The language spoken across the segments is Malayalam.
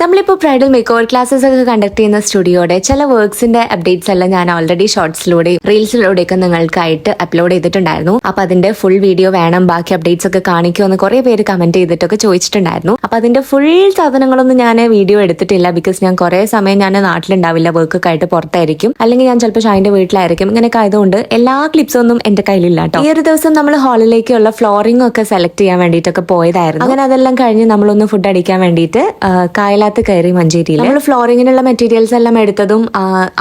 നമ്മളിപ്പോൾ ബ്രൈഡൽ മേക്ക് ഓവർ ക്ലാസ്സസ് ഒക്കെ കണ്ടക്ട് ചെയ്യുന്ന സ്റ്റുഡിയോയുടെ ചില വർക്ക്സിന്റെ അപ്ഡേറ്റ്സ് എല്ലാം ഞാൻ ഓൾറെഡി ഷോർട്സിലൂടെ റീൽസിലൂടെ ഒക്കെ നിങ്ങൾക്കായിട്ട് അപ്ലോഡ് ചെയ്തിട്ടുണ്ടായിരുന്നു. അപ്പൊ അതിന്റെ ഫുൾ വീഡിയോ വേണം ബാക്കി അപ്ഡേറ്റ്സ് ഒക്കെ കാണിക്കുമെന്ന് കുറെ പേര് കമന്റ് ചെയ്തിട്ടൊക്കെ ചോദിച്ചിട്ടുണ്ടായിരുന്നു. അപ്പൊ അതിന്റെ ഫുൾ സാധനങ്ങളൊന്നും ഞാൻ വീഡിയോ എടുത്തിട്ടില്ല ബിക്കോസ് ഞാൻ കുറെ സമയം ഞാൻ നാട്ടിലുണ്ടാവില്ല വർക്കൊക്കെ ആയിട്ട് പുറത്തായിരിക്കും. അല്ലെങ്കിൽ ഞാൻ ചിലപ്പോൾ ഷായിന്റെ വീട്ടിലായിരിക്കും. ഇങ്ങനെയൊക്കെ ആയതുകൊണ്ട് എല്ലാ ക്ലിപ്സും ഒന്നും എന്റെ കയ്യിലില്ല കേട്ടോ. ഈ ഒരു ദിവസം നമ്മൾ ഹാളിലേക്കുള്ള ഫ്ലോറിംഗ് ഒക്കെ സെലക്ട് ചെയ്യാൻ വേണ്ടിയിട്ടൊക്കെ പോയതായിരുന്നു. അങ്ങനെ അതെല്ലാം കഴിഞ്ഞ് നമ്മളൊന്ന് ഫുഡ് അടിക്കാൻ വേണ്ടിയിട്ട് ആ, കായലാത്ത് കയറി മഞ്ചേരിയിൽ നമ്മൾ ഫ്ലോറിങ്ങിനുള്ള മെറ്റീരിയൽസ് എല്ലാം എടുത്തതും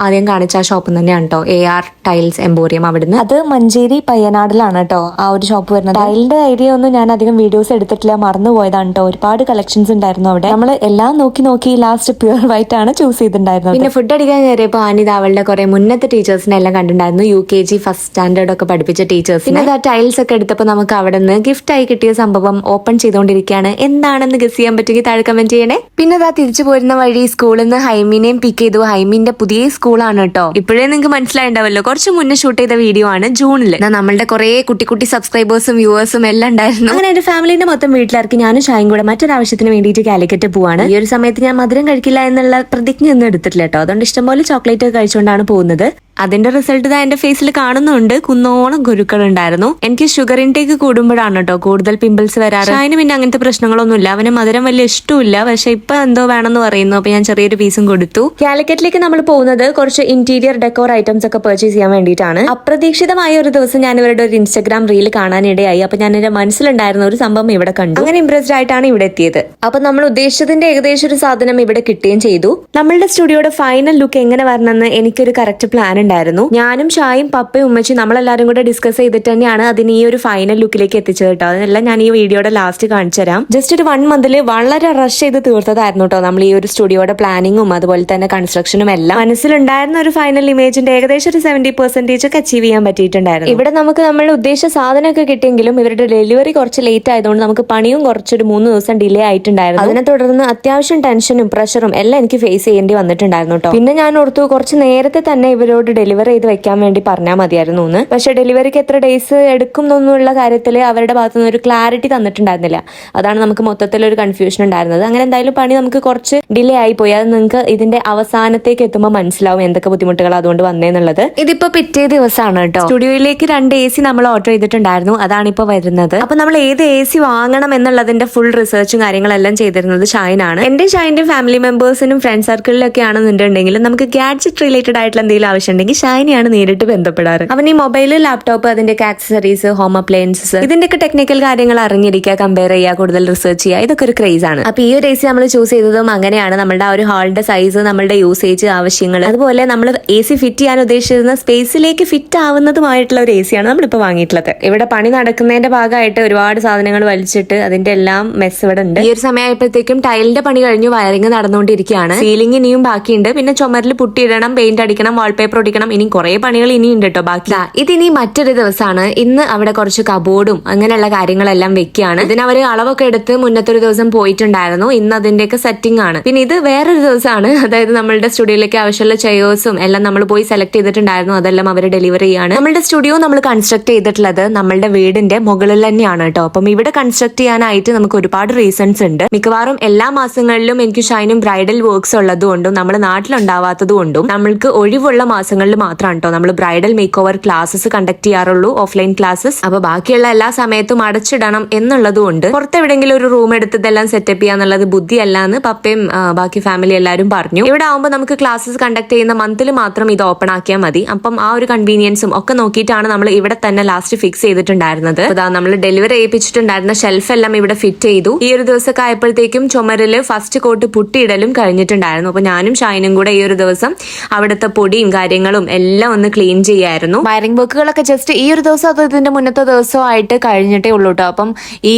ആദ്യം കാണിച്ച ആ ഷോപ്പ് തന്നെയാണ് കേട്ടോ എ ആർ ടൈൽസ് എംബോറിയം അവിടുന്ന്. അത് മഞ്ചേരി പയ്യനാടിലാണ് കേട്ടോ ആ ഒരു ഷോപ്പ് വരുന്നത്. ടൈലിന്റെ ഐഡിയ ഒന്നും ഞാൻ അധികം വീഡിയോസ് എടുത്തിട്ടില്ല മറന്നു പോയതാണ് കേട്ടോ ഒരുപാട് കളക്ഷൻസ് ഉണ്ടായിരുന്നു അവിടെ. നമ്മൾ എല്ലാം നോക്കി നോക്കി ലാസ്റ്റ് പ്യുവർ വൈറ്റ് ആണ് ചൂസ് ചെയ്തിട്ടുണ്ടായിരുന്നത്. പിന്നെ ഫുഡ് അടിക്കാൻ കയറിയപ്പോൾ അനിത അവളുടെ കുറെ മുന്നത്തെ ടീച്ചേഴ്സിനെ എല്ലാം കണ്ടിട്ടുണ്ടായിരുന്നു. U K G first standard ഒക്കെ പഠിപ്പിച്ച ടീച്ചേഴ്സ് പിന്നെ ആ ടൈൽസ് ഒക്കെ എടുത്തപ്പോൾ നമുക്ക് അവിടെ നിന്ന് ഗിഫ്റ്റ് ആയി കിട്ടിയ സംഭവം ഓപ്പൺ ചെയ്തുകൊണ്ടിരിക്കുകയാണ് എന്താണെന്ന് ഗസ് ചെയ്യാൻ പറ്റുമെങ്കിൽ താഴെ കമന്റ് ചെയ്യണേ. പിന്നെ തിരിച്ചു പോരുന്ന വഴി സ്കൂളിൽ നിന്ന് ഹൈമിനെയും പിക്ക് ചെയ്തു. ഹൈമിന്റെ പുതിയ സ്കൂളാണ് കേട്ടോ ഇപ്പോഴേ നിങ്ങൾക്ക് മനസ്സിലായിണ്ടാവല്ലോ കുറച്ച് മുന്നേ ഷൂട്ട് ചെയ്ത വീഡിയോ ആണ് ജൂണിൽ നമ്മളുടെ കുറെ കുട്ടി കുട്ടി സബ്സ്ക്രൈബേഴ്സും വ്യൂവേഴ്സും എല്ലാം ഉണ്ടായിരുന്നു. അങ്ങനെ എന്റെ ഫാമിലിന്റെ മൊത്തം വീട്ടിലിറക്കി ഞാനും ഷായും കൂടെ മറ്റൊരാവശ്യത്തിന് വേണ്ടിയിട്ട് കാലിക്കറ്റ് പോവാണ്. ഈ ഒരു സമയത്ത് ഞാൻ മധുരം കഴിക്കില്ല എന്നുള്ള പ്രതിജ്ഞ ഒന്നും എടുത്തിട്ടില്ല കേട്ടോ അതുകൊണ്ട് ഇഷ്ടംപോലെ ചോക്ലേറ്റ് കഴിച്ചുകൊണ്ടാണ് പോകുന്നത്. അതിന്റെ റിസൾട്ട് ഇതാ എന്റെ ഫേസിൽ കാണുന്നുണ്ട്. കുന്നോളം ഗുരുക്കൾ ഉണ്ടായിരുന്നു എനിക്ക് ഷുഗർ ഇൻടേക്ക് കൂടുമ്പോഴാണ് കേട്ടോ കൂടുതൽ പിമ്പിൾസ് വരാറ്. അതിന് പിന്നെ അങ്ങനത്തെ പ്രശ്നങ്ങളൊന്നുമില്ല. അവന് മധുരം വലിയ ഇഷ്ടമില്ല പക്ഷെ ഇപ്പൊ എന്തോ വേണമെന്ന് പറയുന്നു. അപ്പൊ ഞാൻ ചെറിയൊരു പീസും കൊടുത്തു. കാലിക്കറ്റിലേക്ക് നമ്മൾ പോകുന്നത് കുറച്ച് ഇന്റീരിയർ ഡെക്കോർ ഐറ്റംസ് ഒക്കെ പർച്ചേസ് ചെയ്യാൻ വേണ്ടിയിട്ടാണ്. അപ്രതീക്ഷിതമായ ഒരു ദിവസം ഞാൻ ഇവരുടെ ഒരു ഇൻസ്റ്റാഗ്രാം റീൽ കാണാനിടയായി. അപ്പൊ ഞാൻ എന്റെ മനസ്സിലുണ്ടായിരുന്ന ഒരു സംഭവം ഇവിടെ കണ്ടു. അങ്ങനെ ഇംപ്രസ്ഡ് ആയിട്ടാണ് ഇവിടെ എത്തിയത്. അപ്പൊ നമ്മൾ ഉദ്ദേശിച്ചതിന്റെ ഏകദേശം ഒരു സാധനം ഇവിടെ കിട്ടുകയും ചെയ്തു. നമ്മളുടെ സ്റ്റുഡിയോയുടെ ഫൈനൽ ലുക്ക് എങ്ങനെ വരണമെന്ന് എനിക്കൊരു കറക്റ്റ് പ്ലാൻ ഉണ്ടായിരുന്നു. ഞാനും ഷായും പപ്പയും ഉമ്മച്ചി നമ്മളെല്ലാരും കൂടെ ഡിസ്കസ് ചെയ്തിട്ട് തന്നെയാണ് അതിന് ഈ ഒരു ഫൈനൽ ലുക്കിലേക്ക് എത്തിച്ചത് കേട്ടോ. അതെല്ലാം ഞാൻ ഈ വീഡിയോയുടെ ലാസ്റ്റ് കാണിച്ചു തരാം. ജസ്റ്റ് ഒരു വൺ മന്തിൽ വളരെ റഷ് ചെയ്ത് തീർത്തതായിരുന്നു കേട്ടോ നമ്മൾ ഈ ഒരു സ്റ്റുഡിയോയുടെ പ്ലാനിങ്ങും അതുപോലെ തന്നെ കൺസ്ട്രക്ഷനും എല്ലാം. മനസ്സിലുണ്ടായിരുന്ന ഒരു ഫൈനൽ ഇമേജിന്റെ ഏകദേശം ഒരു സെവന്റി പെർസെന്റേജ് ഒക്കെ അച്ചീവ് ചെയ്യാൻ പറ്റിയിട്ടുണ്ടായിരുന്നു. ഇവിടെ നമുക്ക് നമ്മൾ ഉദ്ദേശിച്ച സാധനമൊക്കെ കിട്ടിയെങ്കിലും ഇവരുടെ ഡെലിവറി കുറച്ച് ലേറ്റ് ആയതുകൊണ്ട് നമുക്ക് പണിയും കുറച്ചൊരു മൂന്ന് ദിവസം ഡിലേ ആയിട്ടുണ്ടായിരുന്നു. അതിനെ തുടർന്ന് അത്യാവശ്യം ടെൻഷനും പ്രഷറും എല്ലാം എനിക്ക് ഫേസ് ചെയ്യേണ്ടി വന്നിട്ടുണ്ടായിരുന്നു കേട്ടോ. പിന്നെ ഞാൻ ഓർത്തു കുറച്ച് നേരത്തെ തന്നെ ഇവരോട് ഡെലിവറി ചെയ്ത് വെക്കാൻ വേണ്ടി പറഞ്ഞാൽ മതിയായിരുന്നു എന്ന്. പക്ഷെ ഡെലിവറിക്ക് എത്ര ഡേയ്സ് എടുക്കും എന്നുള്ള കാര്യത്തിൽ അവരുടെ ഭാഗത്തു നിന്ന് ഒരു ക്ലാരിറ്റി തന്നിട്ടുണ്ടായിരുന്നില്ല. അതാണ് നമുക്ക് മൊത്തത്തിൽ ഒരു കൺഫ്യൂഷൻ ഉണ്ടായിരുന്നത്. അങ്ങനെ എന്തായാലും പണി നമുക്ക് കുറച്ച് ഡിലേ ആയി പോയി. അത് നിങ്ങൾക്ക് ഇതിന്റെ അവസാനത്തേക്ക് എത്തുമ്പോൾ മനസ്സിലാവും എന്തൊക്കെ ബുദ്ധിമുട്ടുകൾ അതുകൊണ്ട് വന്നേന്നുള്ളത് ഇതിപ്പോ പിറ്റേ ദിവസമാണ് കേട്ടോ. സ്റ്റുഡിയോയിലേക്ക് രണ്ട് എ സി നമ്മൾ ഓർഡർ ചെയ്തിട്ടുണ്ടായിരുന്നു. അതാണ് ഇപ്പൊ വരുന്നത്. അപ്പൊ നമ്മൾ ഏത് എ സി വാങ്ങണം എന്നുള്ളതിന്റെ ഫുൾ റിസർച്ചും കാര്യങ്ങളെല്ലാം ചെയ്തിരുന്നത് ഷൈനാണ് എന്റെ ഷൈന്റെ ഫാമിലി മെമ്പേഴ്സിനും ഫ്രണ്ട് സർക്കിളിലൊക്കെ ആണെന്നുണ്ടെങ്കിൽ നമുക്ക് ഗാഡ്ജറ്റ് റിലേറ്റഡ് ആയിട്ടുള്ള എന്തെങ്കിലും ആവശ്യം ഉണ്ടെങ്കിൽ ഷൈനെയാണ് നേരിട്ട് ബന്ധപ്പെടാറ്. അവൻ ഈ മൊബൈൽ ലാപ്ടോപ്പ് അതിന്റെ ആക്സസറീസ് ഹോം അപ്ലയൻസസ് ഇതിന്റെയൊക്കെ ടെക്നിക്കൽ കാര്യങ്ങൾ അറിഞ്ഞിരിക്കുക കമ്പയർ ചെയ്യുക കൂടുതൽ റിസർച്ച് ചെയ്യുക ഇതൊക്കെ ഒരു ക്രേസ് ആണ്. അപ്പൊ ഈ ഒരു എ സി നമ്മൾ ചൂസ് ചെയ്തതും അങ്ങനെയാണ്. നമ്മുടെ ആ ഒരു ഹാളിന്റെ സൈസ് നമ്മുടെ യൂസേജ് ആവശ്യങ്ങൾ. അതുപോലെ നമ്മൾ എ സി ഫിറ്റ് ചെയ്യാൻ ഉദ്ദേശിച്ചിരുന്ന സ്പേസിലേക്ക് ഫിറ്റ് ആവുന്നതുമായിട്ടുള്ള ഒരു എ സിയാണ് നമ്മളിപ്പോൾ വാങ്ങിയിട്ടുള്ളത്. ഇവിടെ പണി നടക്കുന്നതിന്റെ ഭാഗമായിട്ട് ഒരുപാട് സാധനങ്ങൾ വലിച്ചിട്ട് അതിന്റെ എല്ലാം മെസ് ഇവിടെ ഉണ്ട്. ഈ ഒരു സമയമായപ്പോഴത്തേക്കും ടൈലിന്റെ പണി കഴിഞ്ഞു വയറിംഗ് നടന്നുകൊണ്ടിരിക്കുകയാണ്. സീലിംഗ് ഇനിയും ബാക്കിയുണ്ട്. പിന്നെ ചുമരിൽ പുട്ടിയിടണം പെയിന്റ് അടിക്കണം വാൾപേപ്പർ ഒട്ടിക്കണം ഇനി കുറെ പണികൾ ഇനിയുണ്ട് കേട്ടോ ബാക്കി ഇതിനി മറ്റൊരു ദിവസമാണ്. ഇന്ന് അവിടെ കുറച്ച് കബോർഡും അങ്ങനെയുള്ള കാര്യങ്ങളെല്ലാം വെക്കുകയാണ്. ഇതിന് അവർ അളവൊക്കെ എടുത്ത് മുന്നത്തൊരു ദിവസം പോയിട്ടുണ്ടായിരുന്നു. ഇന്ന് അതിന്റെയൊക്കെ സെറ്റിംഗ് ആണ്. പിന്നെ ഇത് വേറൊരു ദിവസമാണ്. അതായത് നമ്മളുടെ സ്റ്റുഡിയോയിലേക്ക് ആവശ്യമുള്ള ചെയേഴ്സും എല്ലാം നമ്മൾ പോയി സെലക്ട് ചെയ്തിട്ടുണ്ടായിരുന്നു. അതെല്ലാം അവർ ഡെലിവറി ചെയ്യാണ് നമ്മളുടെ സ്റ്റുഡിയോ നമ്മൾ കൺസ്ട്രക്ട് ചെയ്തിട്ടുള്ളത് നമ്മളുടെ വീടിന്റെ മുകളിൽ തന്നെയാണ് കേട്ടോ. അപ്പം ഇവിടെ കൺസ്ട്രക്ട് ചെയ്യാനായിട്ട് നമുക്ക് ഒരുപാട് റീസൺസ് ഉണ്ട്. മിക്കവാറും എല്ലാ മാസങ്ങളിലും എനിക്ക് ഷൈനും ബ്രൈഡൽ വർക്ക്സ് ഉള്ളതുകൊണ്ടും നമ്മൾ നാട്ടിലുണ്ടാവാത്തതുകൊണ്ടും നമ്മൾക്ക് ഒഴിവുള്ള മാസങ്ങളിൽ മാത്രമാണ് കേട്ടോ നമ്മൾ bridal makeover classes conduct ചെയ്യാറുള്ളൂ ഓഫ്ലൈൻ ക്ലാസ്സസ് അപ്പൊ ബാക്കിയുള്ള എല്ലാ സമയത്തും അടച്ചിടണം എന്നുള്ളത് കൊണ്ട് പുറത്തെവിടെങ്കിലും ഒരു റൂം എടുത്തതെല്ലാം സെറ്റപ്പ് ചെയ്യാന്നുള്ളത് ബുദ്ധിയല്ല എന്ന് പപ്പയും ബാക്കി ഫാമിലി എല്ലാവരും പറഞ്ഞു. ഇവിടെ ആവുമ്പോൾ നമുക്ക് ക്ലാസ്സസ് കണ്ടക്ട് ചെയ്യുന്ന മന്തിൽ മാത്രം ഇത് ഓപ്പൺ ആക്കിയാൽ മതി. അപ്പം ആ ഒരു കൺവീനിയൻസും ഒക്കെ നോക്കിയിട്ടാണ് നമ്മൾ ഇവിടെ തന്നെ ലാസ്റ്റ് ഫിക്സ് ചെയ്തിട്ടുണ്ടായിരുന്നത്. അതാ നമ്മൾ ഡെലിവറി ചെയ്യിപ്പിച്ചിട്ടുണ്ടായിരുന്ന ഷെൽഫ് എല്ലാം ഇവിടെ ഫിറ്റ് ചെയ്തു. ഈ ഒരു ദിവസമൊക്കെ ആയപ്പോഴത്തേക്കും ചുമരിൽ ഫസ്റ്റ് കോട്ട് പുട്ടിയിടലും കഴിഞ്ഞിട്ടുണ്ടായിരുന്നു. അപ്പൊ ഞാനും ഷൈനും കൂടെ ഈ ഒരു ദിവസം അവിടുത്തെ പൊടിയും കാര്യങ്ങളും എല്ലാം ഒന്ന് ക്ലീൻ ചെയ്യായിരുന്നു. വയറിംഗ് വർക്കുകളൊക്കെ ജസ്റ്റ് ഈ ഒരു ദിവസം അത് ഇതിന്റെ മുന്നത്തെ ദിവസവും ആയിട്ട് കഴിഞ്ഞിട്ടേ ഉള്ളൂ കേട്ടോ അപ്പം ഈ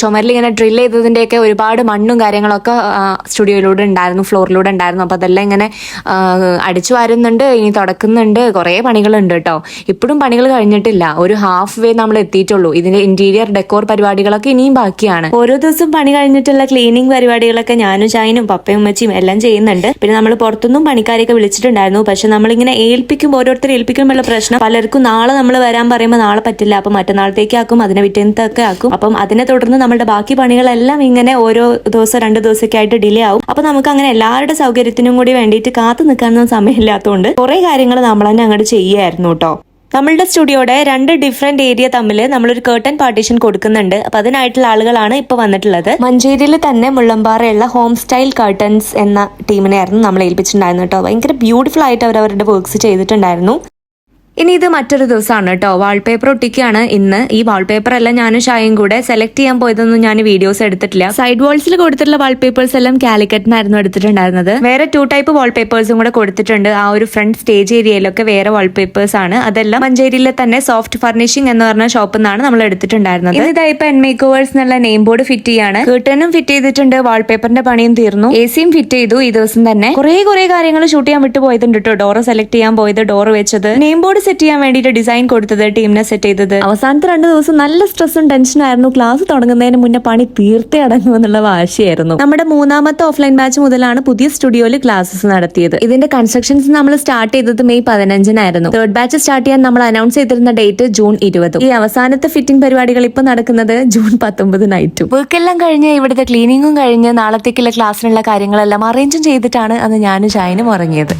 ചുമരിൽ ഇങ്ങനെ ഡ്രിൽ ചെയ്തതിന്റെയൊക്കെ ഒരുപാട് മണ്ണും കാര്യങ്ങളൊക്കെ സ്റ്റുഡിയോയിലൂടെ ഉണ്ടായിരുന്നു ഫ്ലോറിലൂടെ ഉണ്ടായിരുന്നു. അപ്പൊ അതെല്ലാം ഇങ്ങനെ അടിച്ചു വരുന്നുണ്ട് ഇനി തുടക്കുന്നുണ്ട്. കുറേ പണികളുണ്ട് കേട്ടോ ഇപ്പോഴും പണികൾ കഴിഞ്ഞിട്ടില്ല. ഒരു ഹാഫ് വേ നമ്മൾ എത്തിയിട്ടുള്ളൂ. ഇതിന്റെ ഇന്റീരിയർ ഡെക്കോർ പരിപാടികളൊക്കെ ഇനിയും ബാക്കിയാണ്. ഓരോ ദിവസം പണി കഴിഞ്ഞിട്ടുള്ള ക്ലീനിങ് പരിപാടികളൊക്കെ ഞാനും ചായനും പപ്പയും ഉമ്മച്ചിയും എല്ലാം ചെയ്യുന്നുണ്ട്. പിന്നെ നമ്മൾ പുറത്തുനിന്നും പണിക്കാരെയൊക്കെ വിളിച്ചിട്ടുണ്ടായിരുന്നു. പക്ഷെ നമ്മളിങ്ങനെ ഏൽപ്പിക്കുമ്പോൾ ഓരോരുത്തരെ ഏൽപ്പിക്കുമ്പോഴുള്ള പ്രശ്നം പലർക്കും നാളെ നമ്മൾ വരാൻ പറയുമ്പോൾ നാളെ പറ്റില്ല. അപ്പം മറ്റന്നാളത്തേക്ക് ആക്കും അതിനെ പിറ്റേന്നത്തൊക്കെ ആക്കും. അപ്പം അതിനെ തുടർന്ന് നമ്മുടെ ബാക്കി പണികളെല്ലാം ഇങ്ങനെ ഓരോ ദിവസം രണ്ട് ദിവസമൊക്കെ ആയിട്ട് ഡിലേ ആവും. അപ്പൊ നമുക്ക് അങ്ങനെ എല്ലാവരുടെ സൗകര്യത്തിനും കൂടി വേണ്ടിയിട്ട് കാത്തു നിൽക്കാനൊന്നും സമയമില്ലാത്തതുകൊണ്ട് കുറെ കാര്യങ്ങൾ നമ്മൾ തന്നെ അങ്ങോട്ട് ചെയ്യായിരുന്നു കേട്ടോ. നമ്മളുടെ സ്റ്റുഡിയോയുടെ രണ്ട് ഡിഫറെന്റ് ഏരിയ തമ്മിൽ നമ്മളൊരു കേർട്ടൻ പാർട്ടീഷൻ കൊടുക്കുന്നുണ്ട്. അപ്പൊ അതിനായിട്ടുള്ള ആളുകളാണ് ഇപ്പൊ വന്നിട്ടുള്ളത്. മഞ്ചേരിയിൽ തന്നെ മുള്ളമ്പാറയുള്ള ഹോം സ്റ്റൈൽ കർട്ടൻസ് എന്ന ടീമിനെയായിരുന്നു നമ്മൾ ഏൽപ്പിച്ചിട്ടുണ്ടായിരുന്നു കേട്ടോ. ഭയങ്കര ബ്യൂട്ടിഫുൾ ആയിട്ട് അവർ അവരുടെ വർക്ക്സ് ചെയ്തിട്ടുണ്ടായിരുന്നു. ഇനി ഇത് മറ്റൊരു ദിവസമാണ് കേട്ടോ. വാൾപേപ്പർ ഒട്ടിക്കുകയാണ് ഇന്ന്. ഈ വാൾപേപ്പർ എല്ലാം ഞാൻ ഷായും കൂടെ സെലക്ട് ചെയ്യാൻ പോയതൊന്നും ഞാൻ വീഡിയോസ് എടുത്തിട്ടില്ല. സൈഡ് വാൾസിൽ കൊടുത്തിട്ടുള്ള വാൾപേപ്പേഴ്സ് എല്ലാം കാലിക്കറ്റിനായിരുന്നു എടുത്തിട്ടുണ്ടായിരുന്നത്. വേറെ ടു ടൈപ്പ് വാൾപേപ്പേഴ്സും കൂടെ കൊടുത്തിട്ടുണ്ട്. ആ ഒരു ഫ്രണ്ട് സ്റ്റേജ് ഏരിയയിലൊക്കെ വേറെ വാൾപേപ്പേഴ്സ് ആണ്. അതെല്ലാം മഞ്ചേരിയിലെ തന്നെ സോഫ്റ്റ് ഫർണിഷിംഗ് എന്ന് പറഞ്ഞ ഷോപ്പിൽ നിന്നാണ് നമ്മൾ എടുത്തിട്ടുണ്ടായിരുന്നത്. ഇനി ഇതാ ഇപ്പൊ എൻ മേക്കോവേഴ്സ് എന്നുള്ള നെയിം ബോർഡ് ഫിറ്റ് ചെയ്യാണ്. കേട്ടനും ഫിറ്റ് ചെയ്തിട്ടുണ്ട്. വാൾപേപ്പറിന്റെ പണിയും തീർന്നു. എ സിയും ഫിറ്റ് ചെയ്തു ഈ ദിവസം തന്നെ. കുറെ കുറെ കാര്യങ്ങൾ ഷൂട്ട് ചെയ്യാൻ വിട്ടു പോയതുണ്ട് കേട്ടോ. ഡോറ് സെലക്ട് ചെയ്യാൻ പോയത് ഡോറ് വെച്ചത്. നെയിം ബോർഡ് സെറ്റ് ചെയ്യാൻ വേണ്ടിയിട്ട് ഡിസൈൻ കൊടുത്തത് ടീമിനെ സെറ്റ് ചെയ്തത്. അവസാനത്തെ രണ്ട് ദിവസം നല്ല സ്ട്രെസ്സും ടെൻഷനും ആയിരുന്നു. ക്ലാസ് തുടങ്ങുന്നതിന് മുന്നേ പണി തീർത്തേ അടങ്ങുമെന്നുള്ള വാശിയായിരുന്നു. നമ്മുടെ മൂന്നാമത്തെ ഓഫ്ലൈൻ ബാച്ച് മുതലാണ് പുതിയ സ്റ്റുഡിയോയിൽ ക്ലാസ്സസ് നടത്തിയത്. ഇതിന്റെ കൺസ്ട്രക്ഷൻസ് നമ്മൾ സ്റ്റാർട്ട് ചെയ്തത് മെയ് പതിനഞ്ചിനായിരുന്നു. തേർഡ് ബാച്ച് സ്റ്റാർട്ട് ചെയ്യാൻ നമ്മൾ അനൗൺസ് ചെയ്തിരുന്ന ഡേറ്റ് ജൂൺ ഇരുപത്. ഈ അവസാനത്തെ ഫിറ്റിംഗ് പരിപാടികൾ ഇപ്പൊ നടക്കുന്നത് ജൂൺ പത്തൊമ്പത് നൈറ്റും വർക്കെല്ലാം കഴിഞ്ഞ് ഇവിടുത്തെ ക്ലീനിങ്ങും കഴിഞ്ഞ് നാളത്തേക്കുള്ള ക്ലാസ്സിനുള്ള കാര്യങ്ങളെല്ലാം അറേഞ്ചും ചെയ്തിട്ടാണ് അന്ന് ഞാനും ഷൈനും ഉറങ്ങിയത്.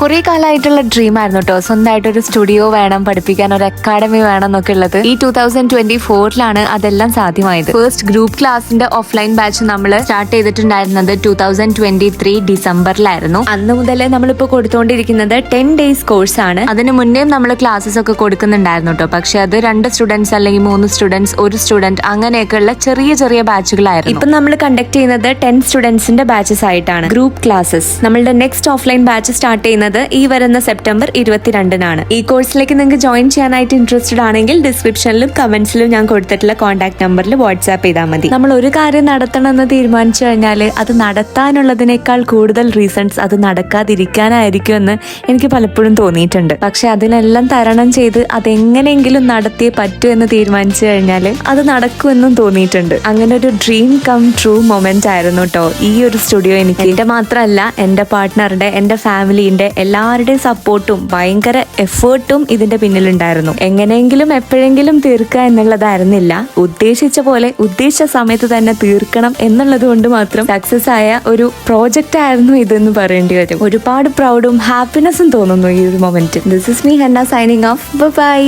കുറെ കാലമായിട്ടുള്ള ഡ്രീം ആയിരുന്നു കേട്ടോ സ്വന്തമായിട്ട് ഒരു സ്റ്റുഡിയോ വേണം പഠിപ്പിക്കാൻ ഒരു അക്കാഡമി വേണം എന്നൊക്കെ ഉള്ളത്. ഈ ടൂ തൗസൻഡ് ട്വന്റി ഫോറിലാണ് അതെല്ലാം സാധ്യമായത്. ഫസ്റ്റ് ഗ്രൂപ്പ് ക്ലാസിന്റെ ഓഫ്ലൈൻ ബാച്ച് നമ്മൾ സ്റ്റാർട്ട് ചെയ്തിട്ടുണ്ടായിരുന്നത് ടൂ തൗസൻഡ് ട്വന്റി ത്രീ ഡിസംബറിലായിരുന്നു. അന്ന് മുതലേ നമ്മളിപ്പോൾ കൊടുത്തുകൊണ്ടിരിക്കുന്നത് ടെൻ ഡേയ്സ് കോഴ്സ് ആണ്. അതിന് മുന്നേ നമ്മൾ ക്ലാസ്സസ് ഒക്കെ കൊടുക്കുന്നുണ്ടായിരുന്നു കേട്ടോ പക്ഷെ അത് രണ്ട് സ്റ്റുഡൻസ് അല്ലെങ്കിൽ മൂന്ന് സ്റ്റുഡൻസ് ഒരു സ്റ്റുഡന്റ് അങ്ങനെയൊക്കെയുള്ള ചെറിയ ചെറിയ ബാച്ചുകളായിരുന്നു ഇപ്പം നമ്മൾ കണ്ടക്ട് ചെയ്യുന്നത് ടെൻ സ്റ്റുഡൻസിന്റെ ബാച്ചസ് ആയിട്ടാണ്. ഗ്രൂപ്പ് ക്ലാസ്സസ് നമ്മളുടെ നെക്സ്റ്റ് ഓഫ്ലൈൻ ബാച്ച് സ്റ്റാർട്ട് ചെയ്യുന്നത് ഈ വരുന്ന സെപ്റ്റംബർ ഇരുപത്തിരണ്ടിനാണ്. ഈ കോഴ്സിലേക്ക് നിങ്ങൾക്ക് ജോയിൻ ചെയ്യാനായിട്ട് ഇൻട്രസ്റ്റഡ് ആണെങ്കിൽ ഡിസ്ക്രിപ്ഷനിലും കമന്റ്സിലും ഞാൻ കൊടുത്തിട്ടുള്ള കോൺടാക്ട് നമ്പറിൽ വാട്സ്ആപ്പ് ചെയ്താൽ മതി. നമ്മൾ ഒരു കാര്യം നടത്തണമെന്ന് തീരുമാനിച്ചു കഴിഞ്ഞാൽ അത് നടത്താനുള്ളതിനേക്കാൾ കൂടുതൽ റീസൺസ് അത് നടക്കാതിരിക്കാനായിരിക്കും എന്ന് എനിക്ക് പലപ്പോഴും തോന്നിയിട്ടുണ്ട്. പക്ഷെ അതിനെല്ലാം തരണം ചെയ്ത് അതെങ്ങനെയെങ്കിലും നടത്തിയേ പറ്റൂ എന്ന് തീരുമാനിച്ചു കഴിഞ്ഞാൽ അത് നടക്കുമെന്നും തോന്നിയിട്ടുണ്ട്. അങ്ങനെ ഒരു ഡ്രീം കം ട്രൂ മൊമെന്റ് ആയിരുന്നു കേട്ടോ ഈ ഒരു സ്റ്റുഡിയോ എനിക്ക്. എന്റെ മാത്രമല്ല എന്റെ പാർട്ട്ണറുടെ എന്റെ ഫാമിലിന്റെ എല്ലാവരുടെയും സപ്പോർട്ടും ഭയങ്കര എഫേർട്ടും ഇതിന്റെ പിന്നിലുണ്ടായിരുന്നു. എങ്ങനെയെങ്കിലും എപ്പോഴെങ്കിലും തീർക്കുക എന്നുള്ളതായിരുന്നില്ല. ഉദ്ദേശിച്ച പോലെ ഉദ്ദേശിച്ച സമയത്ത് തന്നെ തീർക്കണം എന്നുള്ളത് കൊണ്ട് മാത്രം സക്സസ് ആയ ഒരു പ്രോജക്റ്റ് ആയിരുന്നു ഇതെന്ന് പറയേണ്ടി വരും. ഒരുപാട് പ്രൗഡും ഹാപ്പിനെസ്സും തോന്നുന്നു ഈ ഒരു moment this is me Hanna signing off bye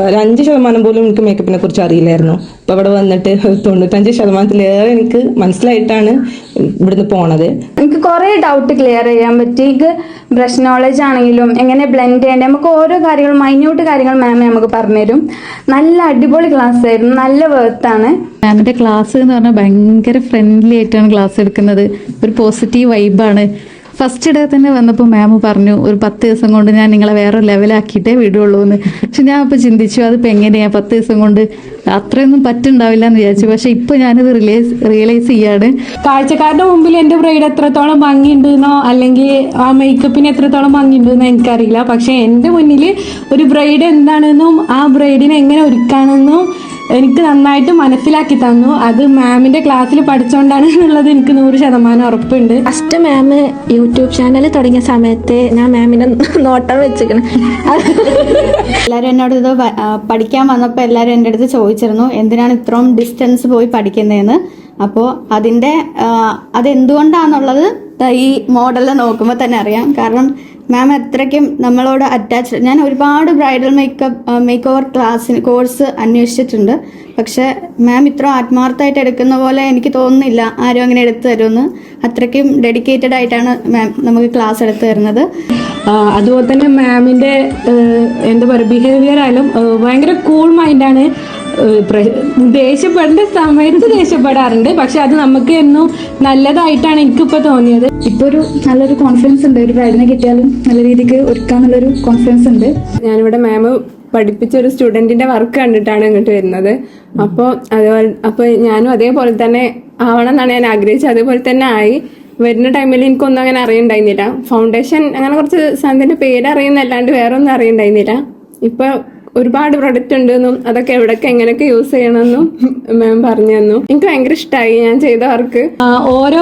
ഒരു അഞ്ച് ശതമാനം പോലും എനിക്ക് മേക്കപ്പിനെ കുറിച്ച് അറിയില്ലായിരുന്നു. അപ്പോൾ ഇവിടെ വന്നിട്ട് തൊണ്ണൂറ്റഞ്ച് ശതമാനത്തിലേറെ എനിക്ക് മനസ്സിലായിട്ടാണ് ഇവിടുന്ന് പോണത്. എനിക്ക് കുറേ ഡൗട്ട് ക്ലിയർ ചെയ്യാൻ പറ്റി. ബ്രഷ് നോളജ് ആണെങ്കിലും എങ്ങനെ ബ്ലെൻഡ് ചെയ്യേണ്ടത് നമുക്ക് ഓരോ കാര്യങ്ങളും മൈന്യൂട്ട് കാര്യങ്ങൾ മാം നമുക്ക് പറഞ്ഞുതരും. നല്ല അടിപൊളി ക്ലാസ് ആയിരുന്നു. നല്ല വേർത്താണ് മാമിന്റെ ക്ലാസ് എന്ന് പറഞ്ഞാൽ ഭയങ്കര ഫ്രണ്ട്ലി ആയിട്ടാണ് ക്ലാസ് എടുക്കുന്നത്. ഒരു പോസിറ്റീവ് വൈബാണ് ഫസ്റ്റ് ഡേ തന്നെ വന്നപ്പോൾ മാം പറഞ്ഞു ഒരു പത്ത് ദിവസം കൊണ്ട് ഞാൻ നിങ്ങളെ വേറെ ലെവലാക്കിയിട്ടേ വിടുള്ളൂ എന്ന്. പക്ഷെ ഞാൻ അപ്പോൾ ചിന്തിച്ചു അതിപ്പോൾ എങ്ങനെയാ? പത്ത് ദിവസം കൊണ്ട് അത്രയൊന്നും പറ്റുണ്ടാവില്ല എന്ന് വിചാരിച്ചു. പക്ഷെ ഇപ്പോൾ ഞാനത് റിയലൈസ് റിയലൈസ് ചെയ്യാണ്. കാഴ്ചക്കാരുടെ മുമ്പിൽ എന്റെ ബ്രൈഡ് എത്രത്തോളം ഭംഗിയുണ്ടെന്നോ അല്ലെങ്കിൽ ആ മേക്കപ്പിന് എത്രത്തോളം ഭംഗിയുണ്ടെന്നോ എനിക്കറിയില്ല. പക്ഷെ എന്റെ മുന്നിൽ ഒരു ബ്രൈഡ് എന്താണെന്നും ആ ബ്രൈഡിനെ എങ്ങനെ ഒരുക്കാണെന്നും എനിക്ക് നന്നായിട്ട് മനസ്സിലാക്കി തന്നു. അത് മാമിന്റെ ക്ലാസ്സിൽ പഠിച്ചുകൊണ്ടാണ് എന്നുള്ളത് എനിക്ക് നൂറ് ശതമാനം ഉറപ്പുണ്ട്. ഫസ്റ്റ് മാം യൂട്യൂബ് ചാനൽ തുടങ്ങിയ സമയത്ത് ഞാൻ മാമിനെ നോട്ടം വെച്ചിരിക്കണം. എല്ലാവരും എന്നോട് ഇത് പഠിക്കാൻ വന്നപ്പോൾ എല്ലാവരും എന്റെ അടുത്ത് ചോദിച്ചിരുന്നു എന്തിനാണ് ഇത്രയും ഡിസ്റ്റൻസ് പോയി പഠിക്കുന്നതെന്ന് അപ്പോൾ അതിന്റെ അതെന്തുകൊണ്ടാണെന്നുള്ളത് ദാ ഈ മോഡലിൽ നോക്കുമ്പോൾ തന്നെ അറിയാം. കാരണം മാം അത്രയ്ക്കും നമ്മളോട് അറ്റാച്ച് ഞാൻ ഒരുപാട് ബ്രൈഡൽ മേക്കപ്പ് മേക്ക് ഓവർ ക്ലാസ്സിന് കോഴ്സ് അന്വേഷിച്ചിട്ടുണ്ട്. പക്ഷെ മാം ഇത്ര ആത്മാർത്ഥമായിട്ട് എടുക്കുന്ന പോലെ എനിക്ക് തോന്നുന്നില്ല ആരും അങ്ങനെ എടുത്തു തരുമെന്ന്. അത്രയ്ക്കും ഡെഡിക്കേറ്റഡ് ആയിട്ടാണ് മാം നമുക്ക് ക്ലാസ് എടുത്തു തരുന്നത്. അതുപോലെ തന്നെ മാമിന്റെ എന്താ പറയുക ബിഹേവിയർ ആയാലും ഭയങ്കര കൂൾ മൈൻഡാണ് ദേഷ്യപ്പെടേണ്ട സമയത്ത് ദേഷ്യപ്പെടാറുണ്ട്. പക്ഷെ അത് നമുക്ക് എന്നും നല്ലതായിട്ടാണ് എനിക്കിപ്പോൾ തോന്നിയത്. ഇപ്പൊ ഒരു നല്ലൊരു കോൺഫിഡൻസ് ഉണ്ട്. ഒരു ബ്രൈഡിനെ കിട്ടിയാലും നല്ല രീതിക്ക് ഒരുക്കാന്നുള്ളൊരു കോൺഫിഡൻസ് ഉണ്ട്. ഞാനിവിടെ മാം പഠിപ്പിച്ച ഒരു സ്റ്റുഡന്റിന്റെ വർക്ക് കണ്ടിട്ടാണ് ഇങ്ങോട്ട് വരുന്നത്. അപ്പോൾ അതുപോലെ അപ്പോൾ ഞാനും അതേപോലെ തന്നെ ആവണം എന്നാണ് ഞാൻ ആഗ്രഹിച്ചത്. അതേപോലെ തന്നെ ആയി. വരുന്ന ടൈമിൽ എനിക്കൊന്നും അങ്ങനെ അറിയണ്ടായിരുന്നില്ല. ഫൗണ്ടേഷൻ അങ്ങനെ കുറച്ച് സാധനത്തിന്റെ പേര് അറിയുന്നല്ലാണ്ട് വേറെ ഒന്നും അറിയണ്ടായിരുന്നില്ല. ഇപ്പൊ ഒരുപാട് പ്രൊഡക്റ്റ് ഉണ്ടെന്നും അതൊക്കെ എവിടൊക്കെ എങ്ങനെയൊക്കെ യൂസ് ചെയ്യണമെന്നും മാം പറഞ്ഞു തന്നു. എനിക്ക് ഭയങ്കര ഇഷ്ടമായി ഞാൻ ചെയ്ത വർക്ക് ഓരോ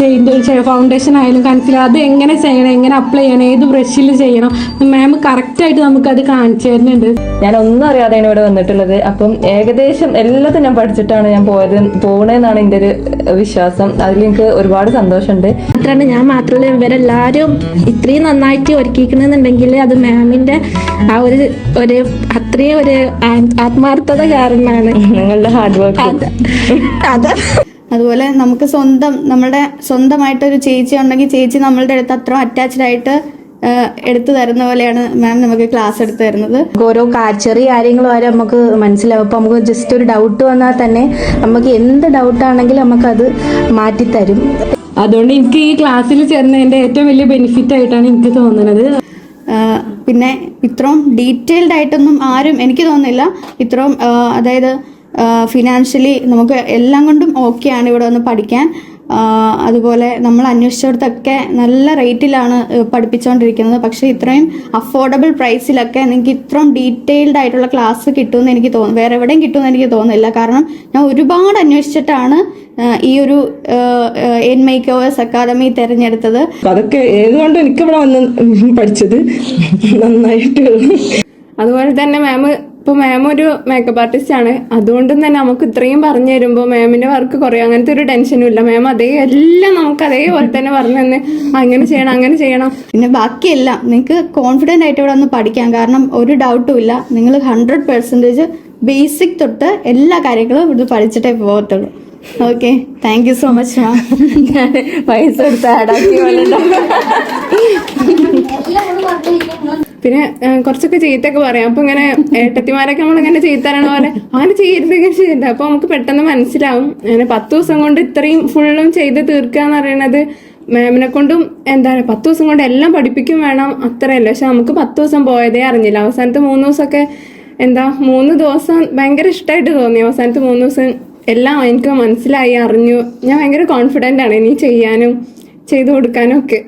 ചെയ്ത് ഫൗണ്ടേഷൻ ആയാലും കൺസീലർ അത് എങ്ങനെ ചെയ്യണം എങ്ങനെ അപ്ലൈ ചെയ്യണം ഏത് ബ്രഷിൽ ചെയ്യണം മാം കറക്റ്റായിട്ട് നമുക്ക് അത് കാണിച്ചു തരുന്നുണ്ട്. ഞാൻ ഒന്നും അറിയാതെയാണ് ഇവിടെ വന്നിട്ടുള്ളത്. അപ്പം ഏകദേശം എല്ലാത്തും ഞാൻ പഠിച്ചിട്ടാണ് ഞാൻ പോയത്. പോകണേന്നാണ് എന്റെ ഒരു വിശ്വാസം. അതിൽ എനിക്ക് ഒരുപാട് സന്തോഷമുണ്ട്. മാത്രമാണ് ഞാൻ മാത്രമല്ല ഇവരെല്ലാവരും ഇത്രയും നന്നായിട്ട് ഒരുക്കിക്കണമെന്നുണ്ടെങ്കിൽ അത് മാമിന്റെ ആ ഒരു ഒരു അത്രയും ഒരു ആത്മാർത്ഥത കാരണമാണ്. നിങ്ങളുടെ ഹാർഡ് വർക്ക് അത് അത് അതുപോലെ നമുക്ക് സ്വന്തം നമ്മുടെ സ്വന്തമായിട്ടൊരു ചേച്ചി ഉണ്ടെങ്കിൽ ചേച്ചി നമ്മളുടെ അടുത്ത് അത്ര അറ്റാച്ച്ഡ് ആയിട്ട് എടുത്തു തരുന്ന പോലെയാണ് മാം നമുക്ക് ക്ലാസ് എടുത്തു തരുന്നത്. ഓരോ ചെറിയ കാര്യങ്ങൾ വരെ നമുക്ക് മനസ്സിലാവും. അപ്പോൾ നമുക്ക് ജസ്റ്റ് ഒരു ഡൗട്ട് വന്നാൽ തന്നെ നമുക്ക് എന്ത് ഡൗട്ടാണെങ്കിലും നമുക്കത് മാറ്റിത്തരും. അതുകൊണ്ട് എനിക്ക് ഈ ക്ലാസ്സിൽ ചേർന്നതിന്റെ ഏറ്റവും വലിയ ബെനിഫിറ്റ് ആയിട്ടാണ് എനിക്ക് തോന്നുന്നത്. പിന്നെ ഇത്രയും ഡീറ്റെയിൽഡ് ആയിട്ടൊന്നും ആരും എനിക്ക് തോന്നുന്നില്ല. ഇത്രയും അതായത് ഫിനാൻഷ്യലി നമുക്ക് എല്ലാം കൊണ്ടും ഓക്കെയാണ് ഇവിടെ വന്ന് പഠിക്കാൻ. അതുപോലെ നമ്മൾ അന്വേഷിച്ചിടത്തൊക്കെ നല്ല റേറ്റിലാണ് പഠിപ്പിച്ചുകൊണ്ടിരിക്കുന്നത് പക്ഷേ ഇത്രയും അഫോർഡബിൾ പ്രൈസിലൊക്കെ നിങ്ങൾക്ക് ഇത്രയും ഡീറ്റെയിൽഡ് ആയിട്ടുള്ള ക്ലാസ് കിട്ടുമെന്ന് എനിക്ക് തോന്നുന്നു. വേറെ എവിടെയും കിട്ടുമെന്ന് എനിക്ക് തോന്നുന്നില്ല. കാരണം ഞാൻ ഒരുപാട് അന്വേഷിച്ചിട്ടാണ് ഈ ഒരു എൻ മേക്ക് ഓവേഴ്സ് അക്കാദമി തിരഞ്ഞെടുത്തത്. അതൊക്കെ ഏതുകൊണ്ടും എനിക്ക് ഇവിടെ വന്ന് പഠിച്ചത്? നന്നായിട്ട്. അതുപോലെ തന്നെ മാം ഇപ്പൊ മാം ഒരു മേക്കപ്പ് ആർട്ടിസ്റ്റ് ആണ്. അതുകൊണ്ടും തന്നെ നമുക്ക് ഇത്രയും പറഞ്ഞു തരുമ്പോൾ മാമിന്റെ വർക്ക് കുറയും. അങ്ങനത്തെ ഒരു ടെൻഷനും ഇല്ല. മാം അതേ എല്ലാം നമുക്ക് അതേപോലെ തന്നെ പറഞ്ഞു തന്നെ. അങ്ങനെ ചെയ്യണം അങ്ങനെ ചെയ്യണം. പിന്നെ ബാക്കിയെല്ലാം നിങ്ങൾക്ക് കോൺഫിഡന്റ് ആയിട്ട് ഇവിടെ ഒന്ന് പഠിക്കാം. കാരണം ഒരു ഡൗട്ടും ഇല്ല. നിങ്ങൾ ഹൺഡ്രഡ് പെർസെന്റേജ് ബേസിക് തൊട്ട് എല്ലാ കാര്യങ്ങളും ഇത് പഠിച്ചിട്ടേ പോകത്തുള്ളൂ. Okay thank you so much ma'am ഞാൻ പൈസ എടുത്ത് ആഡാക്കി പിന്നെ കുറച്ചൊക്കെ ചീത്തൊക്കെ പറയാം. അപ്പൊ ഇങ്ങനെ ഏട്ടത്തിമാരൊക്കെ നമ്മളിങ്ങനെ ചീത്തരണ പോലെ അങ്ങനെ ചെയ്യരുതൊക്കെ ചെയ്യണ്ട അപ്പൊ നമുക്ക് പെട്ടെന്ന് മനസ്സിലാവും. അങ്ങനെ പത്ത് ദിവസം കൊണ്ട് ഇത്രയും ഫുള്ളും ചെയ്ത് തീർക്കുക എന്ന് പറയുന്നത് മാമിനെ കൊണ്ടും എന്താ പറയുക പത്ത് ദിവസം കൊണ്ട് എല്ലാം പഠിപ്പിക്കും വേണം അത്രയല്ല. പക്ഷെ നമുക്ക് പത്ത് ദിവസം പോയതേ അറിഞ്ഞില്ല. അവസാനത്തെ മൂന്ന് ദിവസമൊക്കെ എന്താ മൂന്ന് ദിവസം ഭയങ്കര ഇഷ്ടമായിട്ട് തോന്നി. അവസാനത്തെ മൂന്ന് ദിവസം എല്ലാം എനിക്ക് മനസ്സിലായി അറിഞ്ഞു. ഞാൻ ഭയങ്കര കോൺഫിഡന്റ് ആണ് ഇനി ചെയ്യാനും ചെയ്തു കൊടുക്കാനും ഒക്കെ.